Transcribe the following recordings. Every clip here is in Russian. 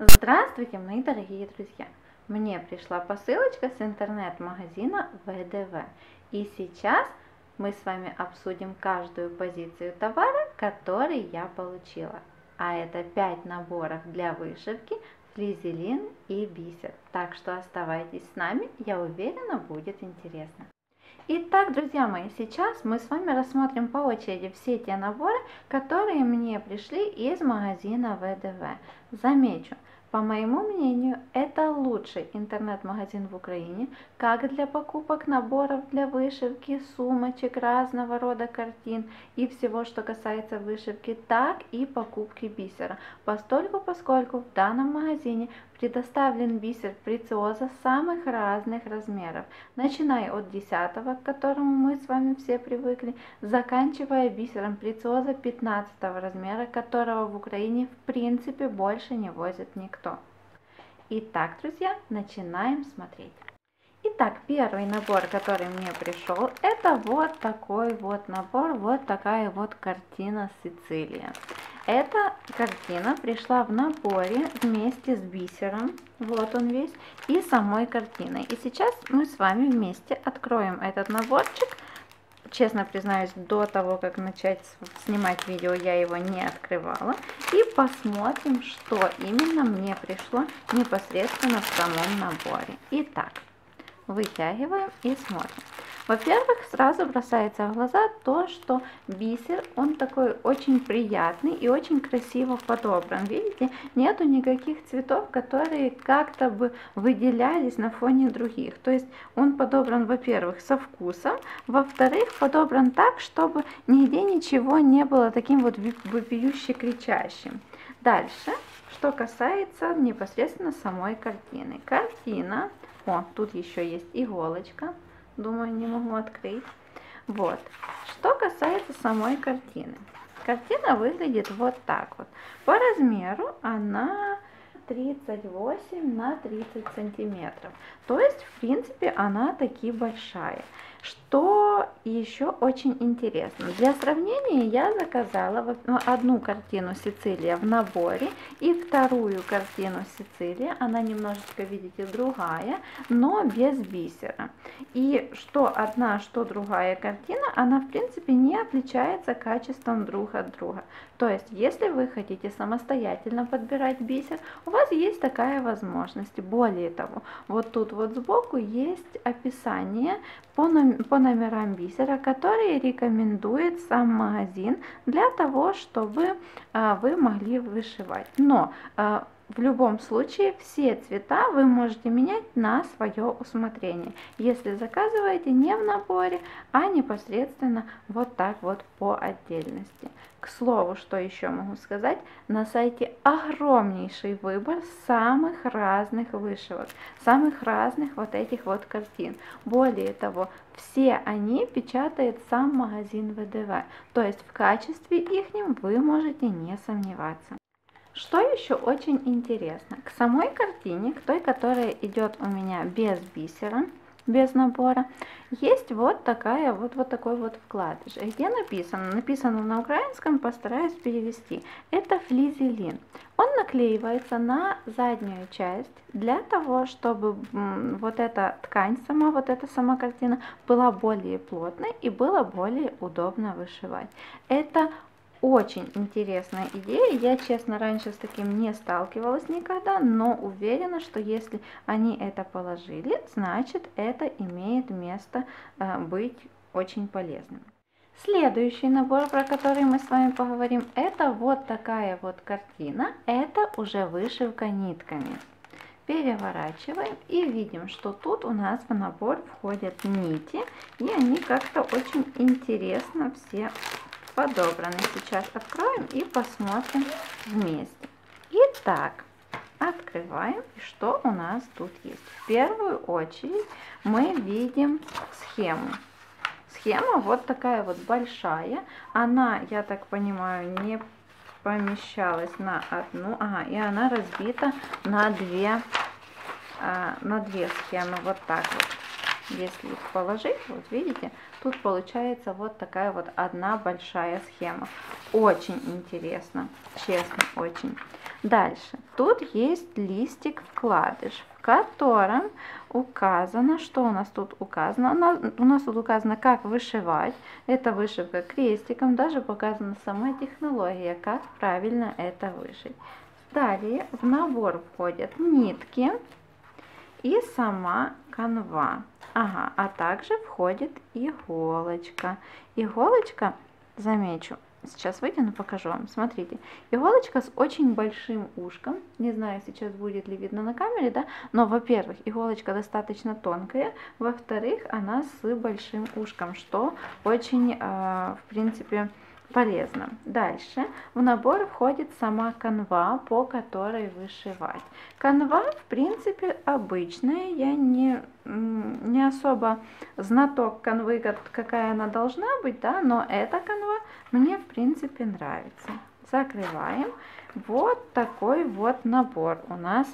Здравствуйте, мои дорогие друзья! Мне пришла посылочка с интернет-магазина ВДВ. И сейчас мы с вами обсудим каждую позицию товара, который я получила. А это 5 наборов для вышивки, флизелин и бисер. Так что оставайтесь с нами, я уверена, будет интересно. Итак, друзья мои, сейчас мы с вами рассмотрим по очереди все те наборы, которые мне пришли из магазина ВДВ. Замечу, по моему мнению, это лучший интернет-магазин в Украине, как для покупок наборов для вышивки, сумочек, разного рода картин и всего, что касается вышивки, так и покупки бисера. Постольку, поскольку в данном магазине предоставлен бисер прециоза самых разных размеров, начиная от 10, к которому мы с вами все привыкли, заканчивая бисером прециоза 15 размера, которого в Украине в принципе больше не возит никто. Итак, друзья, начинаем смотреть. Итак, первый набор, который мне пришел, это вот такой вот набор, вот такая вот картина Сицилия. Эта картина пришла в наборе вместе с бисером, вот он весь, и самой картиной. И сейчас мы с вами вместе откроем этот наборчик. Честно признаюсь, до того, как начать снимать видео, я его не открывала. И посмотрим, что именно мне пришло непосредственно в самом наборе. Итак, вытягиваем и смотрим. Во-первых, сразу бросается в глаза то, что бисер, он такой очень приятный и очень красиво подобран. Видите, нету никаких цветов, которые как-то бы выделялись на фоне других. То есть он подобран, во-первых, со вкусом, во-вторых, подобран так, чтобы нигде ничего не было таким вот вопиюще кричащим. Дальше, что касается непосредственно самой картины. Картина, о, тут еще есть иголочка, Думаю, не могу открыть. Вот. Что касается самой картины. Картина выглядит вот так вот. По размеру она 38 на 30 сантиметров. То есть, в принципе, она таки большая. Что еще очень интересно, для сравнения я заказала ну, одну картину Сицилия в наборе и вторую картину Сицилия, она немножечко, видите, другая, но без бисера. И что одна, что другая картина, она в принципе не отличается качеством друг от друга. То есть, если вы хотите самостоятельно подбирать бисер, у вас есть такая возможность. Более того, вот тут вот сбоку есть описание по, по номерам бисера, которые рекомендует сам магазин для того, чтобы а, вы могли вышивать. Но а, в любом случае все цвета вы можете менять на свое усмотрение, если заказываете не в наборе, а непосредственно вот так вот по отдельности. К слову, что еще могу сказать, на сайте огромнейший выбор самых разных вышивок, самых разных вот этих вот картин. Более того, все они печатает сам магазин ВДВ, то есть в качестве их вы можете не сомневаться. Что еще очень интересно, к самой картине, к той, которая идет у меня без бисера, без набора, есть вот такая вот, вот такой вот вкладыш. Где написано? Написано на украинском, постараюсь перевести. Это флизелин. Он наклеивается на заднюю часть для того, чтобы вот эта ткань сама, вот эта сама картина была более плотной и было более удобно вышивать. Это очень интересная идея. Я, честно, раньше с таким не сталкивалась никогда, но уверена, что если они это положили, значит это имеет место э, быть очень полезным. Следующий набор, про который мы с вами поговорим, это вот такая вот картина. Это уже вышивка нитками. Переворачиваем и видим, что тут у нас в набор входят нити, и они как-то очень интересно все подобраны. Сейчас откроем и посмотрим вместе. Итак, открываем. И что у нас тут есть? В первую очередь мы видим схему. Схема вот такая вот большая. Она, я так понимаю, не помещалась на одну. Ага, и она разбита на две, а, на две схемы. Вот так вот. Если их положить, вот видите, тут получается вот такая вот одна большая схема. Очень интересно, честно, очень. Дальше, тут есть листик вкладыш, в котором указано, что у нас тут указано, у нас тут указано, как вышивать, это вышивка крестиком, даже показана сама технология, как правильно это вышить. Далее в набор входят нитки и сама канва. Ага, а также входит иголочка. Иголочка, замечу, сейчас вытяну, покажу вам. Смотрите, иголочка с очень большим ушком. Не знаю, сейчас будет ли видно на камере, да? Но, во-первых, иголочка достаточно тонкая. Во-вторых, она с большим ушком, что очень, э, в принципе, полезно. Дальше в набор входит сама канва, по которой вышивать. Канва, в принципе, обычная. Я не, не особо знаток канвы, какая она должна быть, да, но эта канва мне, в принципе, нравится. Закрываем. Вот такой вот набор у нас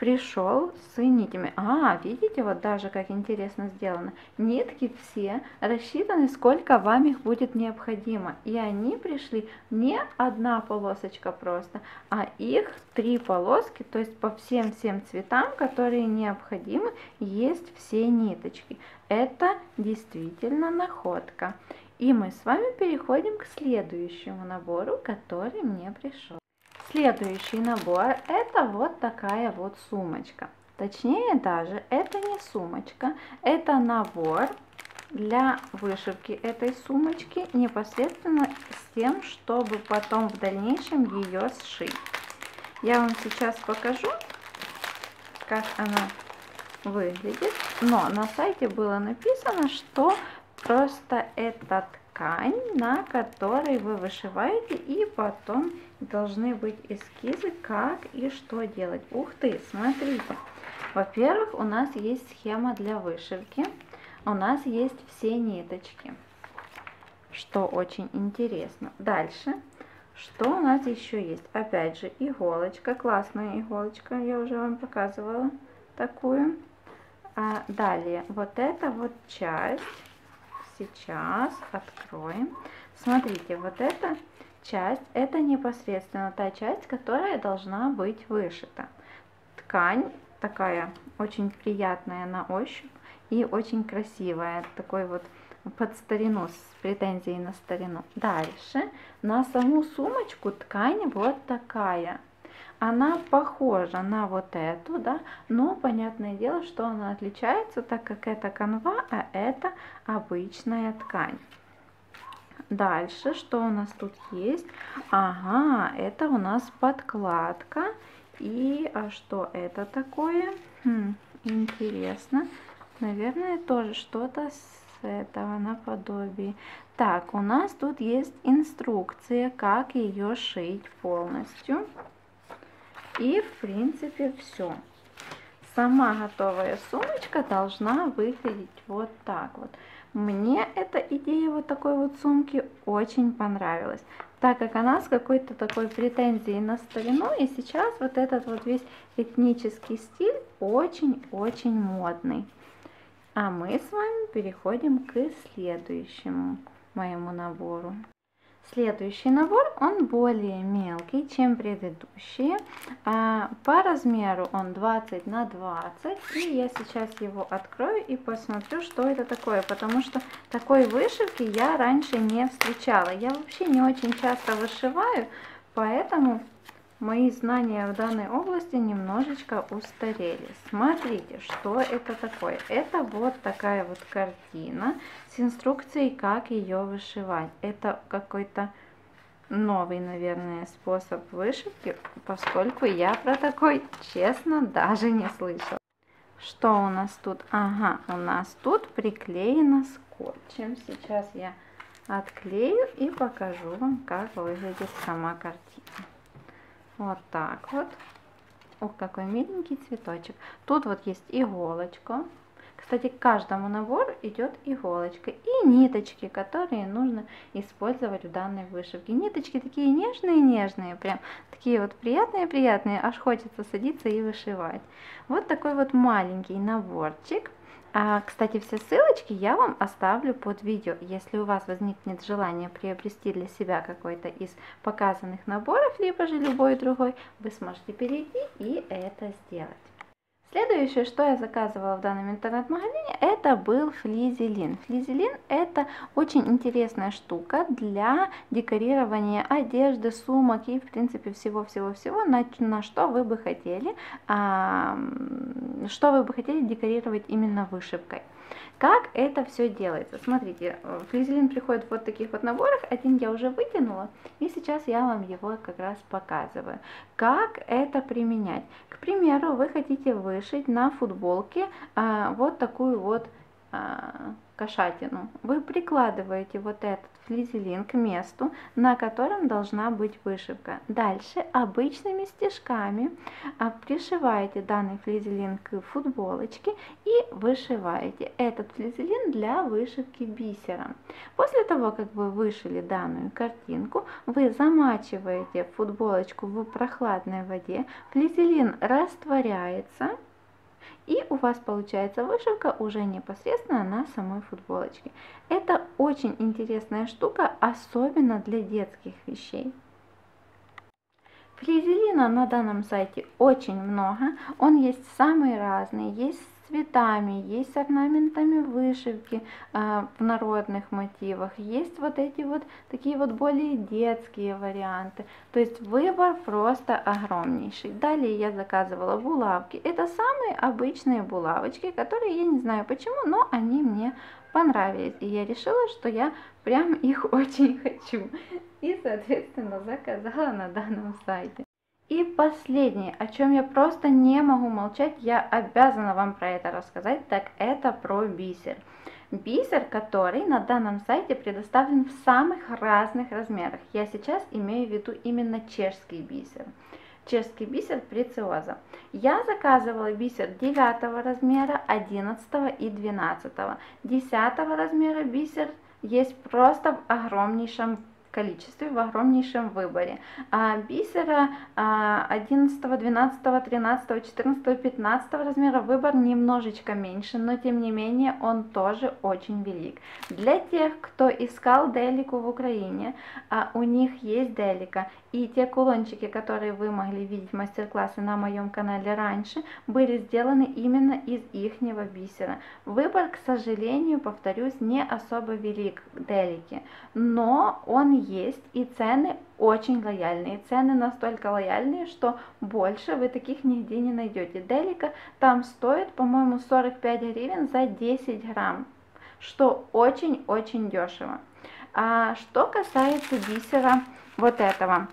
пришел с нитями. А, видите, вот даже как интересно сделано. Нитки все рассчитаны, сколько вам их будет необходимо. И они пришли не одна полосочка просто, а их три полоски, то есть по всем-всем цветам, которые необходимы, есть все ниточки. Это действительно находка. И мы с вами переходим к следующему набору, который мне пришел. Следующий набор это вот такая вот сумочка. Точнее даже это не сумочка, это набор для вышивки этой сумочки непосредственно с тем, чтобы потом в дальнейшем ее сшить. Я вам сейчас покажу, как она выглядит. Но на сайте было написано, что просто это ткань, на которой вы вышиваете, и потом должны быть эскизы, как и что делать. Ух ты, смотрите. Во-первых, у нас есть схема для вышивки. У нас есть все ниточки, что очень интересно. Дальше, что у нас еще есть? Опять же, иголочка, классная иголочка, я уже вам показывала такую. А далее, вот эта вот часть сейчас откроем. Смотрите, вот эта часть, это непосредственно та часть, которая должна быть вышита. Ткань такая очень приятная на ощупь и очень красивая, такой вот под старину, с претензией на старину. Дальше на саму сумочку ткань вот такая она похожа на вот эту, да, но понятное дело, что она отличается, так как это канва, а это обычная ткань. Дальше, что у нас тут есть? Ага, это у нас подкладка. И а что это такое? Хм, интересно. Наверное, тоже что-то с этого наподобие. Так, у нас тут есть инструкция, как ее шить полностью. И в принципе все. Сама готовая сумочка должна выглядеть вот так вот. Мне эта идея вот такой вот сумки очень понравилась, так как она с какой-то такой претензией на старину, и сейчас вот этот вот весь этнический стиль очень-очень модный. А мы с вами переходим к следующему моему набору. Следующий набор, он более мелкий, чем предыдущие. А, по размеру он 20 на 20. И я сейчас его открою и посмотрю, что это такое. Потому что такой вышивки я раньше не встречала. Я вообще не очень часто вышиваю, поэтому мои знания в данной области немножечко устарели. Смотрите, что это такое. Это вот такая вот картина с инструкцией, как ее вышивать. Это какой-то новый, наверное, способ вышивки, поскольку я про такой, честно, даже не слышала. Что у нас тут? Ага, у нас тут приклеено скотчем. Сейчас я отклею и покажу вам, как выглядит сама картина. Вот так вот. Ох, какой миленький цветочек. Тут вот есть иголочка. Кстати, к каждому набору идет иголочка и ниточки, которые нужно использовать в данной вышивке. Ниточки такие нежные-нежные, прям такие вот приятные-приятные, аж хочется садиться и вышивать. Вот такой вот маленький наборчик А, кстати, все ссылочки я вам оставлю под видео. Если у вас возникнет желание приобрести для себя какой-то из показанных наборов, либо же любой другой, вы сможете перейти и это сделать. Следующее, что я заказывала в данном интернет-магазине, это был флизелин. Флизелин это очень интересная штука для декорирования одежды, сумок и в принципе всего-всего-всего, на, на что вы бы хотели, а, что вы бы хотели декорировать именно вышивкой. Как это все делается? Смотрите, флизелин приходит в вот таких вот наборах, один я уже вытянула, и сейчас я вам его как раз показываю. Как это применять? К примеру, вы хотите вышить на футболке а, вот такую вот а, кошатину. Вы прикладываете вот этот флизелин к месту, на котором должна быть вышивка. Дальше обычными стежками а, пришиваете данный флизелин к футболочке и вышиваете этот флизелин для вышивки бисером. После того, как вы вышили данную картинку, вы замачиваете футболочку в прохладной воде, флизелин растворяется, и у вас получается вышивка уже непосредственно на самой футболочке. Это очень интересная штука, особенно для детских вещей. Флизелина на данном сайте очень много, он есть самый разный, есть цветами, есть с орнаментами вышивки э, в народных мотивах, есть вот эти вот такие вот более детские варианты. То есть выбор просто огромнейший. Далее я заказывала булавки. Это самые обычные булавочки, которые я не знаю почему, но они мне понравились. И я решила, что я прям их очень хочу. И, соответственно, заказала на данном сайте. И последнее, о чем я просто не могу молчать, я обязана вам про это рассказать, так это про бисер. Бисер, который на данном сайте предоставлен в самых разных размерах. Я сейчас имею в виду именно чешский бисер. Чешский бисер прециоза. Я заказывала бисер 9 размера, 11 и 12. 10 размера бисер есть просто в огромнейшем количестве, в огромнейшем выборе. А бисера 11, 12, 13, 14, 15 размера выбор немножечко меньше, но тем не менее он тоже очень велик. Для тех, кто искал делику в Украине, а, у них есть делика. И те кулончики, которые вы могли видеть мастер-классы на моем канале раньше, были сделаны именно из ихнего бисера. Выбор, к сожалению, повторюсь, не особо велик делики, но он есть и цены очень лояльные. Цены настолько лояльные, что больше вы таких нигде не найдете. Делика там стоит, по-моему, 45 гривен за 10 грамм, что очень-очень дешево. А что касается бисера вот этого,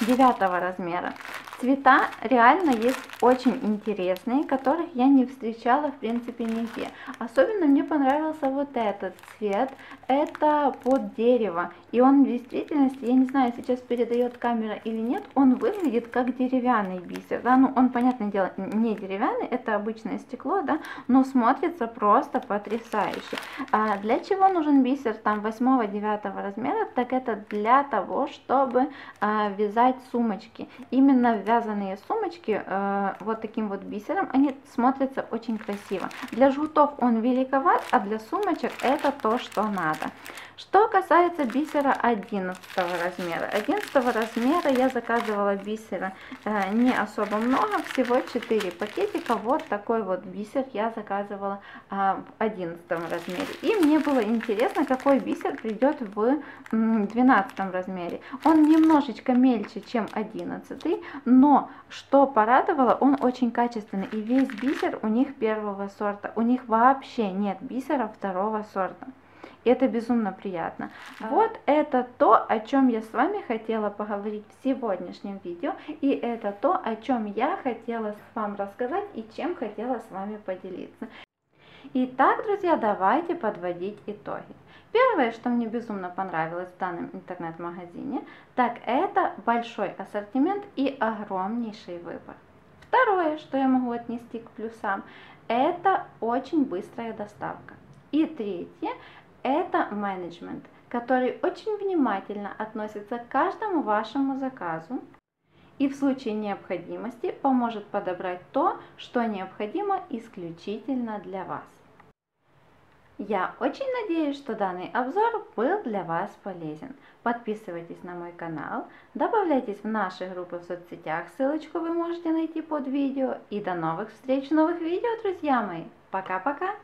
девятого размера. Цвета реально есть очень интересные, которых я не встречала в принципе нигде. Особенно мне понравился вот этот цвет, это под дерево. И он в действительности, я не знаю, сейчас передает камера или нет, он выглядит как деревянный бисер. Да? Ну, он, понятное дело, не деревянный, это обычное стекло, да, но смотрится просто потрясающе. А для чего нужен бисер там 8-9 размера? Так это для того, чтобы а, вязать сумочки. Именно вязаные сумочки э, вот таким вот бисером, они смотрятся очень красиво. Для жгутов он великоват, а для сумочек это то, что надо. Что касается бисера 11 размера. 11 размера я заказывала бисера э, не особо много, всего 4 пакетика. Вот такой вот бисер я заказывала э, в 11 размере. И мне было интересно, какой бисер придет в 12 размере. Он немножечко мельче, чем 11, но что порадовало, он очень качественный. И весь бисер у них первого сорта. У них вообще нет бисера второго сорта. Это безумно приятно. А. Вот это то, о чем я с вами хотела поговорить в сегодняшнем видео. И это то, о чем я хотела вам рассказать и чем хотела с вами поделиться. Итак, друзья, давайте подводить итоги. Первое, что мне безумно понравилось в данном интернет-магазине, так это большой ассортимент и огромнейший выбор. Второе, что я могу отнести к плюсам, это очень быстрая доставка. И третье, менеджмент, который очень внимательно относится к каждому вашему заказу и в случае необходимости поможет подобрать то, что необходимо исключительно для вас. Я очень надеюсь, что данный обзор был для вас полезен. Подписывайтесь на мой канал, добавляйтесь в наши группы в соцсетях, ссылочку вы можете найти под видео. И до новых встреч в новых видео, друзья мои. Пока-пока!